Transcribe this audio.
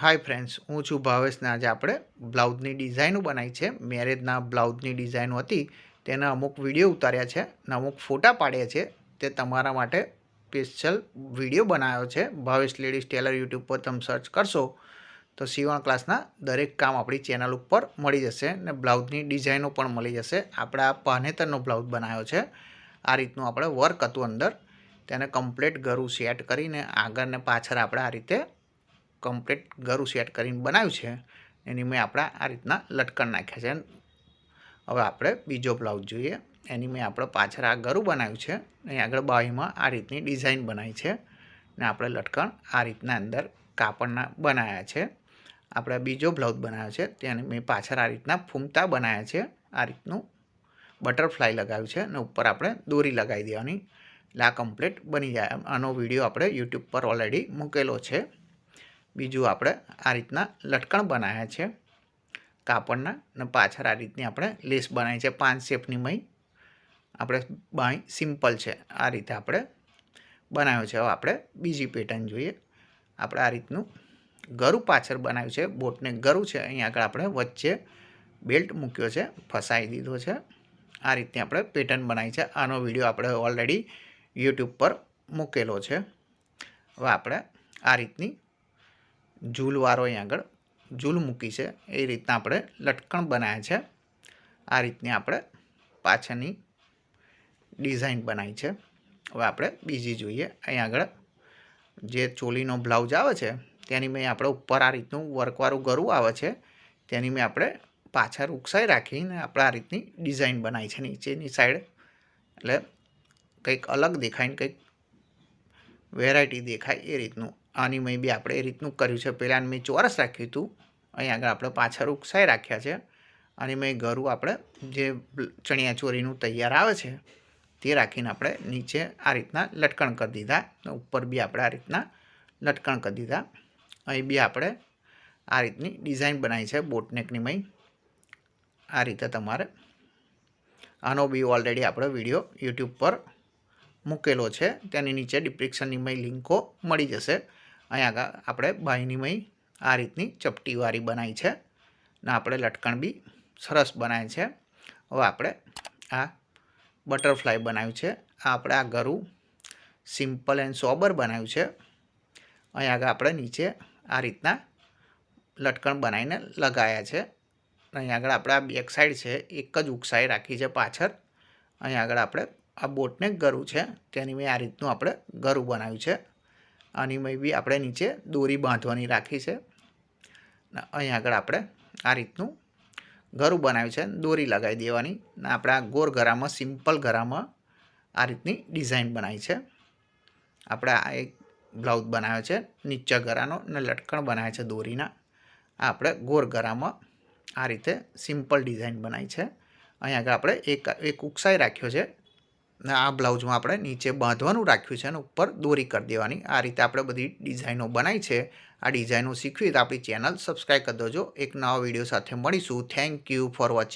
Hi friends હું છું ભાવેશને આજે આપણે બ્લાઉઝની ડિઝાઇનો બનાવી છે. મેરેજના બ્લાઉઝની ડિઝાઇનો હતી. તેના અમુક વીડિયો ઉતાર્યા છે અને અમુક ફોટા પાડ્યા છે. તે તમારા માટે સ્પેશિયલ વીડિયો બનાવ્યો છે. ભાવેશ લેડીઝ ટેલર યુટ્યુબ પર તમે સર્ચ કરશો તો સીવણ ક્લાસના દરેક કામ આપણી ચેનલ ઉપર મળી જશે અને બ્લાઉઝની ડિઝાઇનો પણ મળી જશે. આપણે આ પાનેતરનો બ્લાઉઝ બનાવ્યો છે. આ રીતનું આપણે વર્ક હતું અંદર. તેને કમ્પ્લીટ ગરું સેટ કરીને આગળ ને પાછળ આપણે આ રીતે કમ્પ્લીટ ગરું સેટ કરીને બનાવ્યું છે, એની મેં આપણા આ રીતના લટકણ નાખ્યા છે. હવે આપણે બીજો બ્લાઉઝ જોઈએ. એની મેં આપણે પાછળ આ ગરું બનાવ્યું છે અહીં આગળ બાહીમાં આ રીતની ડિઝાઇન બનાવી છે, ને આપણે લટકણ આ રીતના અંદર કાપડના બનાવ્યા છે. આપણે બીજો બ્લાઉઝ બનાવ્યો છે, તેને મેં પાછળ આ રીતના ફૂમતા બનાવ્યા છે. આ રીતનું બટરફ્લાય લગાવ્યું છે અને ઉપર આપણે દોરી લગાવી દેવાની. એટલે આ કમ્પ્લીટ બની જાય. આનો વીડિયો આપણે યુટ્યુબ પર ઓલરેડી મૂકેલો છે. બીજું આપણે આ રીતના લટકણ બનાવ્યા છે. કાપડના અને પાછળ આ રીતની આપણે લેસ બનાવી છે. પાંચ શેપની મહી. આપણે બાંય સિમ્પલ છે. આ રીતે આપણે બનાવ્યો છે. હવે આપણે બીજી પેટર્ન જોઈએ. આપણે આ રીતનું ગરું પાછળ બનાવ્યું છે. બોટને ગરું છે. અહીં આગળ આપણે વચ્ચે બેલ્ટ મૂક્યો છે. ફસાઈ દીધો છે. આ રીતની આપણે પેટર્ન બનાવી છે. આનો વીડિયો આપણે ઓલરેડી યુટ્યુબ પર મૂકેલો છે. હવે આપણે આ રીતની ઝૂલવાળો અહીં આગળ. ઝૂલ મૂકી છે. એ રીતના આપણે લટકણ બનાવ્યા છે. આ રીતની આપણે પાછળની ડિઝાઇન બનાવી છે. હવે આપણે બીજી જોઈએ. અહીં આગળ જે ચોલીનો બ્લાઉઝ આવે છે, તેની મેં આપણે ઉપર આ રીતનું વર્કવાળું ગરું આવે છે, તેની મેં આપણે પાછળ ઉકસાઈ રાખીને આપણે આ રીતની ડિઝાઇન બનાવી છે. નીચેની સાઈડ એટલે કંઈક અલગ દેખાય ને કંઈક વેરાયટી દેખાય એ રીતનું આની મેં બી આપણે એ રીતનું કર્યું છે. પહેલાં મેં ચોરસ રાખ્યું હતું. અહીં આગળ આપણે પાછળ ઉકસાઈ રાખ્યા છે. અને મેં ગરું આપણે જે ચણિયાચોરીનું તૈયાર આવે છે, તે રાખીને આપણે નીચે આ રીતના લટકણ કરી દીધા. ઉપર બી આપણે આ રીતના લટકણ કરી દીધા. અહીં બી આપણે આ રીતની ડિઝાઇન બનાવી છે બોટનેકની મય. આ રીતે તમારે આનો બી ઓલરેડી આપણે વીડિયો યુટ્યુબ પર મૂકેલો છે. તેની નીચે ડિસ્ક્રિપ્શનની મય લિંકો મળી જશે. અહીં આગળ આપણે બાયની મય આ રીતની ચપટીવાળી બનાવી છે. ને આપણે લટકણ બી સરસ બનાવી છે. હવે આપણે આ બટરફ્લાય બનાવ્યું છે. આ આપણે આ ગરું સિમ્પલ એન્ડ સોબર બનાવ્યું છે. અહીં આગળ આપણે નીચે આ રીતના લટકણ બનાવીને લગાવ્યા છે. અહીં આગળ આપણે આ બેક સાઈડ છે, એક જ ઉકસાઈ રાખી છે પાછળ. અહીં આગળ આપણે આ બોટને ગરું છે. તેની મેં આ રીતનું આપણે ગરું બનાવ્યું છે. આની મેં બી આપણે નીચે દોરી બાંધવાની રાખી છે. અહીં આગળ આપણે આ રીતનું ગરું બનાવ્યું છે. દોરી લગાવી દેવાની. ને આપણે આ ગોર ગરામાં સિમ્પલ ગરામાં આ રીતની ડિઝાઇન બનાવી છે. આપણે આ એક બ્લાઉઝ બનાવ્યો છે, નીચા ગરાનો ને લટકણ બનાવ્યા છે દોરીના. આ આપણે ગોર ગરામાં આ રીતે સિમ્પલ ડિઝાઇન બનાવી છે. અહીં આગળ આપણે એક એક ઉકસાઈ રાખ્યો છે. ને આ બ્લાઉઝમાં આપણે નીચે બાંધવાનું રાખ્યું છે અને ઉપર દોરી કરી દેવાની. આ રીતે આપણે બધી ડિઝાઇનો બનાવી છે. આ ડિઝાઇનો શીખવી તો આપણી ચેનલ સબસ્ક્રાઈબ કરી દેજો. એક નવા વીડિયો સાથે મળીશું. Thank you for watching